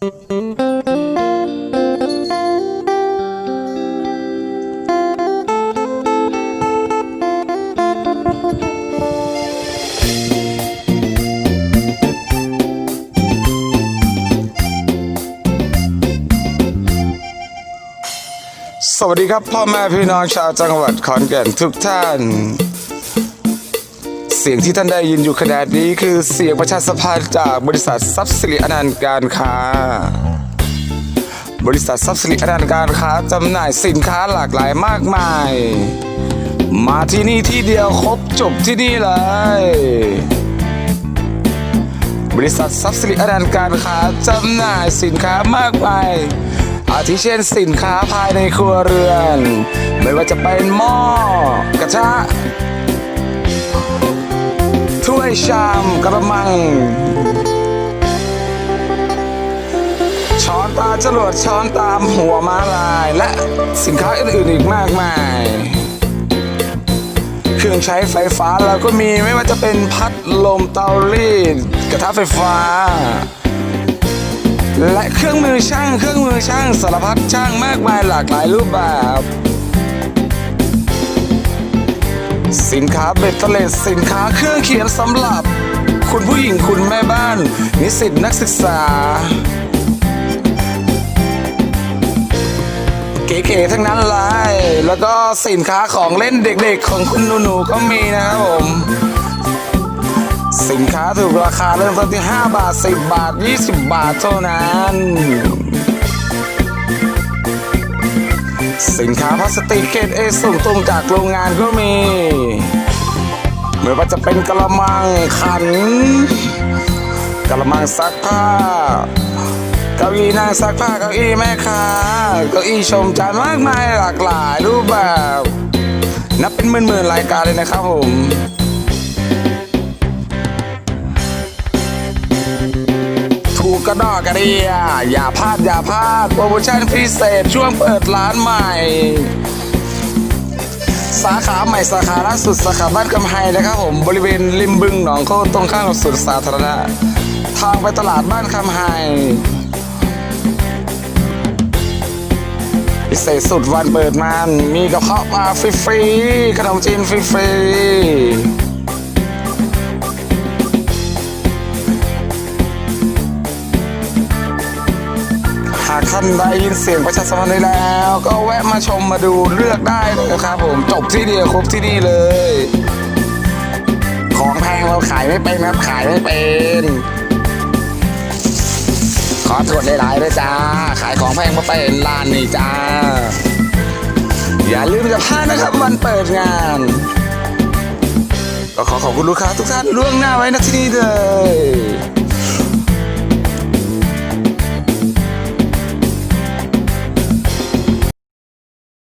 สวัสดีครับ พ่อแม่พี่น้องชาวจังหวัดขอนแก่นทุกท่าน เสียงที่ท่านได้ยินอยู่ขณะนี้คือเสียงประชาสัมพันธ์จากบริษัททรัพย์สิริอนันต์การค้า บริษัททรัพย์สิริอนันต์การค้าจำหน่ายสินค้าหลากหลายมากมาย มาที่นี่ที่เดียวครบจบที่นี่เลย บริษัททรัพย์สิริอนันต์การค้าจำหน่ายสินค้ามากมายอาทิเช่นสินค้าภายในครัวเรือน ไม่ว่าจะเป็นหม้อกระทะ ถ้วยชามกระมัง ช้อนตาจรวดช้อนตามหัวม้าลาย และสินค้าอื่นๆอีกมากมาย เครื่องใช้ไฟฟ้าเราก็มีไม่ว่าจะเป็นพัดลมเตารีดกระทะไฟฟ้า และเครื่องมือช่างเครื่องมือช่างสารพัดช่างมากมายหลากหลายรูปแบบ สินค้าเบตเตอร์เลสสินค้าเครื่องเขียนสำหรับ คุณผู้หญิงคุณแม่บ้าน นิสิตนักศึกษา เก๋ๆทั้งนั้นเลย แล้วก็สินค้าของเล่นเด็กๆ ของคุณหนูๆก็มีนะครับผม สินค้าถูกราคาเริ่มต้นที่ 5 บาท 10 บาท 20 บาทเท่านั้น สินค้าพลาสติกเกรดเอส่งตรงจากโรงงานก็มีไม่ว่าจะเป็นกระมังขันกระมังซักผ้าเก้าอี้นั่งซักผ้าเก้าอี้แม่ค้าเก้าอี้ชมจานมากมายหลากหลายรูปแบบ นับเป็นหมื่นๆรายการเลยนะครับผม ระดอกกระเดีย อย่าพลาดอย่าพลาดโปรโมชั่นพิเศษช่วงเปิดร้านใหม่ สาขาใหม่สาขาล่าสุดสาขาบ้านกำไฮนะครับผมบริเวณริมบึงหนองโคตรงข้ามกับสวนสาธารณะทางไปตลาดบ้านคำไฮพิเศษสุดวันเปิดมานมีกระเพาะปลาฟรีๆขนมจีนฟรีๆานได้ยินเสียงประชาสัมพันธ์ได้แล้ว ก็แวะมาชมมาดูเลือกได้เลยนะครับผมจบที่เดียวครบที่นี่เลย ของแพงเราขายไม่เป็นครับขายไม่เป็น ขอตรวจหลายๆด้วยจ้า ขายของแพงมาเป็นร้านนี่จ้า อย่าลืมจะพลาดนะครับวันเปิดงานก็ขอขอบคุณลูกค้าทุกท่านล่วงหน้าไว้ณที่นี่เลย